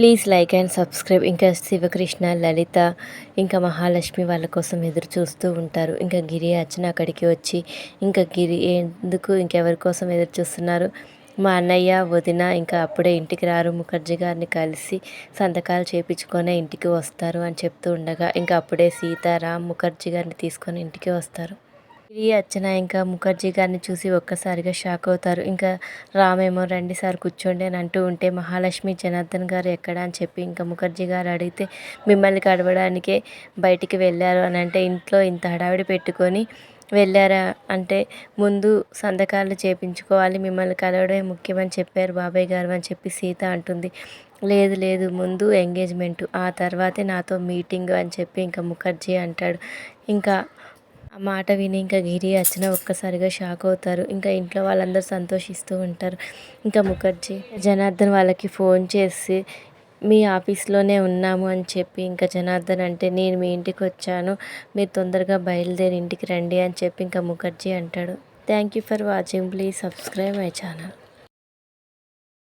Please like and subscribe. ఇంకా శివకృష్ణ లలిత ఇంకా మహాలక్ష్మి వాళ్ళ కోసం ఎదురు చూస్తూ ఉంటారు. ఇంకా గిరి అర్చన అక్కడికి వచ్చి ఇంకా గిరి ఎందుకు ఇంకెవరి కోసం ఎదురు చూస్తున్నారు? మా అన్నయ్య వదిన ఇంకా అప్పుడే ఇంటికి రారు. ముఖర్జీ గారిని కలిసి సంతకాలు చేపించుకొని ఇంటికి వస్తారు అని చెప్తూ ఉండగా ఇంకా అప్పుడే సీతారాం ముఖర్జీ గారిని తీసుకొని ఇంటికి వస్తారు. ఇది అర్చన ఇంకా ముఖర్జీ గారిని చూసి ఒక్కసారిగా షాక్ అవుతారు. ఇంకా రామేమో రండి సార్ కూర్చోండి అని అంటూ ఉంటే మహాలక్ష్మి జనార్దన్ గారు ఎక్కడ? అని చెప్పి ఇంకా ముఖర్జీ గారు అడిగితే మిమ్మల్ని కడవడానికే బయటికి వెళ్ళారు అని అంటే ఇంట్లో ఇంత హడావిడి పెట్టుకొని వెళ్ళారా? అంటే ముందు సంతకాలు చేపించుకోవాలి మిమ్మల్ని కలవడమే ముఖ్యమని చెప్పారు బాబాయ్ గారు అని చెప్పి సీత అంటుంది. లేదు లేదు ముందు ఎంగేజ్మెంట్ ఆ తర్వాతే నాతో మీటింగ్ అని చెప్పి ఇంకా ముఖర్జీ అంటాడు. ఇంకా ఆ మాట విని ఇంకా గిరి అర్చన ఒక్కసారిగా షాక్ అవుతారు. ఇంకా ఇంట్లో వాళ్ళందరూ సంతోషిస్తూ ఉంటారు. ఇంకా ముఖర్జీ జనార్దన్ వాళ్ళకి ఫోన్ చేసి మీ ఆఫీస్లోనే ఉన్నాము అని చెప్పి ఇంకా జనార్దన్ అంటే నేను మీ ఇంటికి వచ్చాను. మీరు తొందరగా బయలుదేరి ఇంటికి రండి అని చెప్పి ఇంకా ముఖర్జీ అంటాడు. Thank you for watching please subscribe my channel